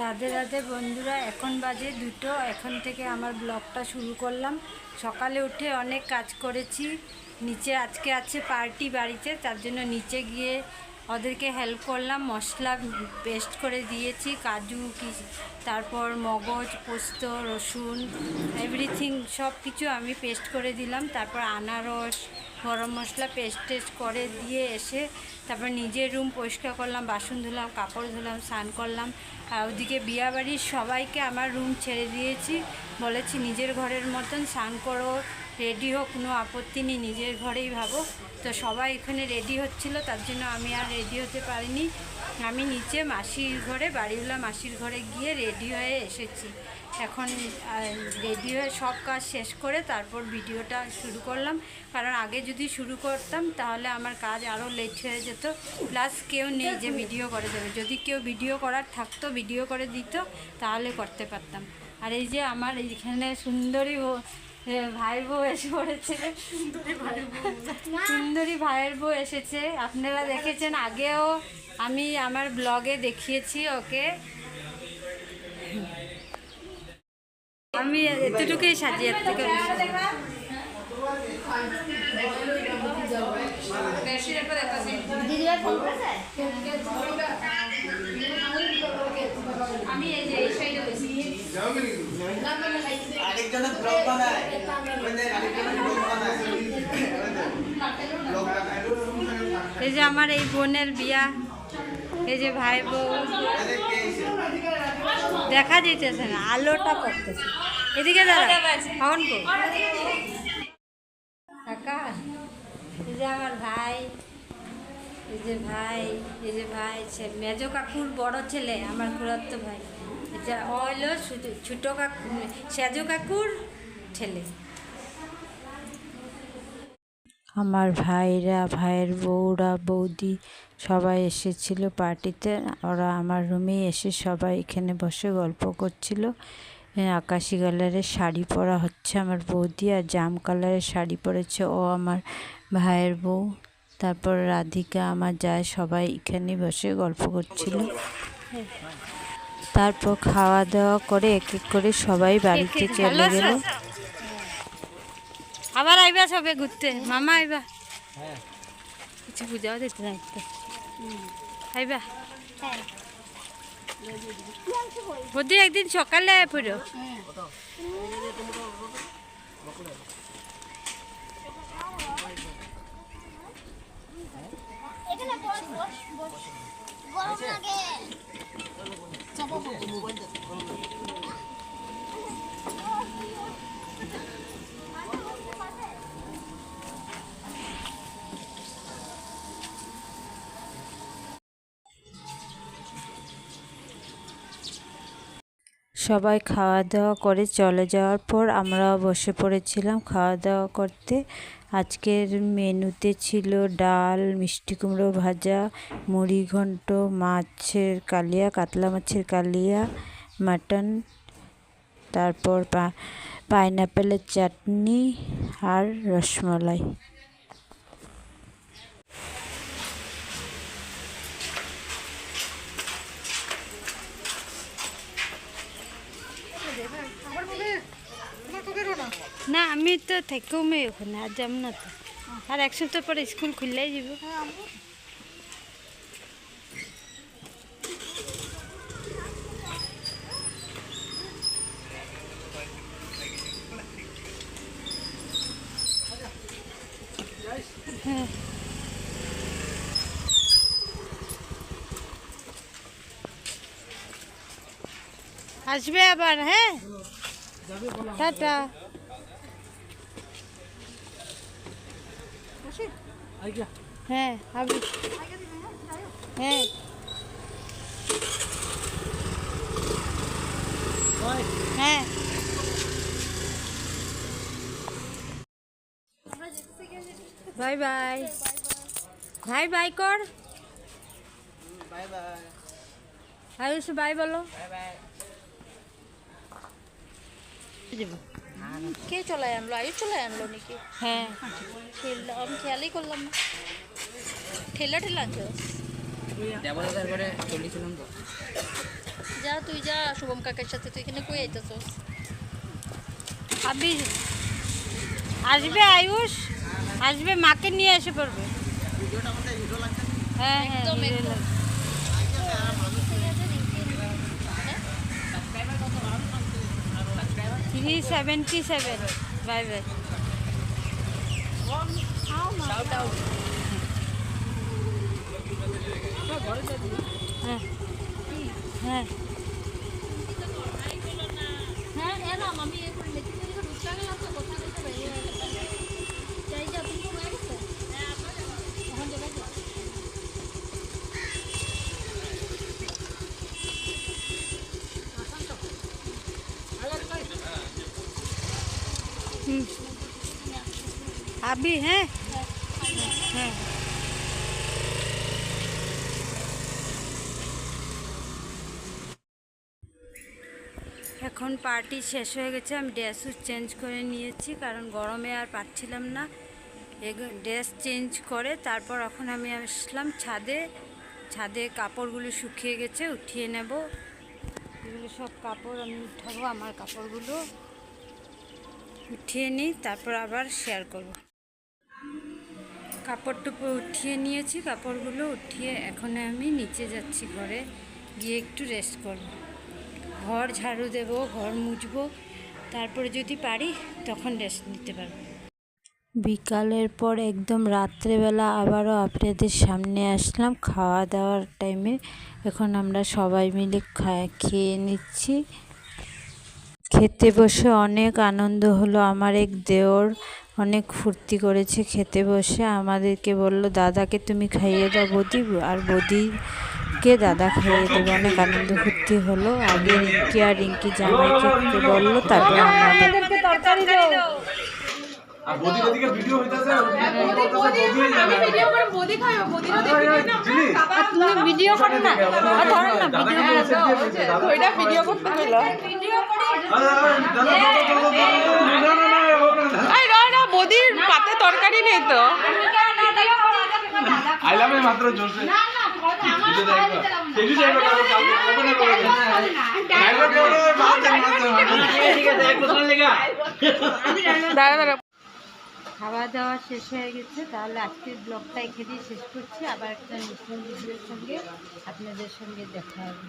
রাধে রাধে বন্ধুরা, এখন বাজে দুটো। এখন থেকে আমার ব্লগটা শুরু করলাম। সকালে উঠে অনেক কাজ করেছি। নিচে আজকে আছে পার্টি বাড়িতে, তার জন্য নিচে গিয়ে ওদেরকে হেল্প করলাম। মশলা পেস্ট করে দিয়েছি, কাজু, কি, তারপর মগজ, পোস্ত, রসুন এভরিথিং সব কিছু আমি পেস্ট করে দিলাম। তারপর আনারস গরম মশলা পেস্ট টেস্ট করে দিয়ে এসে তারপর নিজের রুম পরিষ্কার করলাম, বাসন ধুলাম, কাপড় ধুলাম, স্নান করলাম। আর ওদিকে বিয়াবাড়ির সবাইকে আমার রুম ছেড়ে দিয়েছি। বলেছি, নিজের ঘরের মতন স্নান করো রেডি হোক, কোনো আপত্তি নেই, নিজের ঘরেই ভাবো। তো সবাই এখানে রেডি হচ্ছিল, তার জন্য আমি আর রেডি হতে পারিনি। আমি নিচে মাসির ঘরে, বাড়িওয়ালা মাসির ঘরে গিয়ে রেডি হয়ে এসেছি। এখন রেডি হয়ে সব কাজ শেষ করে তারপর ভিডিওটা শুরু করলাম। কারণ আগে যদি শুরু করতাম তাহলে আমার কাজ আরও লেট হয়ে যেত। প্লাস কেউ নেই যে ভিডিও করে দেবে। যদি কেউ ভিডিও করার থাকতো ভিডিও করে দিত তাহলে করতে পারতাম। আর এই যে আমার এইখানে সুন্দরী বউ এ, বউ এসে পড়েছে। সুন্দরী ভাইয়ের বউ এসেছে। আপনারা দেখেছেন আগেও আমি আমার ব্লগে দেখিয়েছি ওকে। আমি এতটুকুই সাজিয়ে এর থেকে আমি এই যে এই সাইডে বসি। আরেকজনের ব্লগ বানায়। আরেকজনের ব্লগ বানায়। এই যে আমার এই বোনের বিয়া এই যে ভাই বউ। দেখা যেতেছে না, আলোটা পড়তেছে। এদিকে দাঁড়া এই যে আমার ভাই, এই যে ভাই, এই যে ভাই, সে মেজো কাকুর বড় ছেলে, আমার খুড়াত্ত ভাই। এটা হলো ছোটো কাকু, সেজো কাকুর ছেলে। আমার ভাইরা ভাইয়ের বউরা বৌদি সবাই এসেছিল পার্টিতে। ওরা আমার রুমে এসে সবাই এখানে বসে গল্প করছিল। আকাশি কালারের শাড়ি পরা হচ্ছে আমার বৌদি আর জাম কালারের শাড়ি পরেছে ও আমার ভাইয়ের বউ। তারপর রাধিকা আমার যায় সবাই এখানে বসে গল্প করছিল। তারপর খাওয়া দাওয়া করে এক এক করে সবাই বাড়িতে চলে গেল। আবার আইবা সবে ঘুরতে। মামা আইবা। কিছু বুঝাও দিতে না আইবা। বদি একদিন সকালে পড়ো। সবাই খাওয়া দাওয়া করে চলে যাওয়ার পর আমরাও বসে পড়েছিলাম খাওয়া দাওয়া করতে। আজকের মেনুতে ছিল ডাল, মিষ্টি কুমড়ো ভাজা, মুড়ি ঘন্ট, মাছের কালিয়া, কাতলা মাছের কালিয়া, মাটন, তারপর পাইনাপেলের চাটনি আর রসমালাই না আমি তো থেকেও মেয়ে ওখানে আর যাব না তো। আর এক সপ্তাহ পরে স্কুল খুললেই যাব। হ্যাঁ। আসবে আবার হ্যাঁ? টাটা। হ্যাঁ হ্যাঁ। হ্যাঁ। Bye bye. ভাই বাই কর। Bye bye. আয়ুষ বাই বলো। Bye bye. কে চলে আনলো? আয়ু চলে আনলো নাকি? হ্যাঁ। ঠেলা আমি খেয়ালই করলাম না। ঠেলা ঠেলা আনছো যা তুই যা শুভম কাকার সাথে তুই এখানে কই আইতাছস? আবি আসবে আয়ুষ? আসবে মাকে নিয়ে এসে পড়বে। হ্যাঁ হ্যাঁ একদম, হিরো একদম। লাগছে। Three seventy seven bye bye হ্যাঁ হ্যাঁ হ্যাঁ এলাম আমি এখন লেখি লেখি ঢুকতে গেলাম তো কোথা থেকে বেরিয়ে গেলাম যাই যা তুমি হয়ে গেছে হ্যাঁ এখন যাবে তো আবি হ্যাঁ? হ্যাঁ এখন পার্টি শেষ হয়ে গেছে, আমি ড্রেসও চেঞ্জ করে নিয়েছি, কারণ গরমে আর পারছিলাম না। ড্রেস চেঞ্জ করে, তারপর এখন আমি আসলাম ছাদে। ছাদে কাপড়গুলো শুকিয়ে গেছে, উঠিয়ে নেব। এগুলো সব কাপড় আমি উঠাবো, আমার কাপড়গুলো। উঠিয়ে নিই, তারপর আবার শেয়ার করব। কাপড় টুপড় উঠিয়ে নিয়েছি, কাপড়গুলো উঠিয়ে এখন আমি নিচে যাচ্ছি ঘরে, গিয়ে একটু রেস্ট করব। ঘর ঝাড়ু দেব, ঘর মুছবো, তারপরে যদি পারি তখন রেস্ট নিতে পারব। বিকালের পর একদম রাত্রেবেলা আবারও আপনাদের সামনে আসলাম খাওয়া দাওয়ার টাইমে এখন আমরা সবাই মিলে খেয়ে নিচ্ছি। খেতে বসে অনেক আনন্দ হলো আমার এক দেওর। অনেক ফুর্তি করেছে খেতে বসে আমাদেরকে বলল দাদাকে তুমি খাইয়ে দাও বৌদি আর বৌদিকে দাদা খাইয়ে দেবে অনেক আনন্দ ফুর্তি হলো আগে রিঙ্কি আর রিঙ্কি জামাইকে বলল তারপর আমাদের আর ভিডিও হইতাছে আমি ভিডিও করে বদি খাইও বদি তুমি ভিডিও করো না আর না ভিডিও করতে হইল এই না না বদির পাতে তরকারি নেই তো আইলাম মাত্র দাঁড়া দাঁড়া খাওয়া দাওয়া শেষ হয়ে গেছে তাহলে আজকের ব্লগটা এখানেই শেষ করছি আবার একটা নতুন ভিডিওর সঙ্গে আপনাদের সঙ্গে দেখা হবে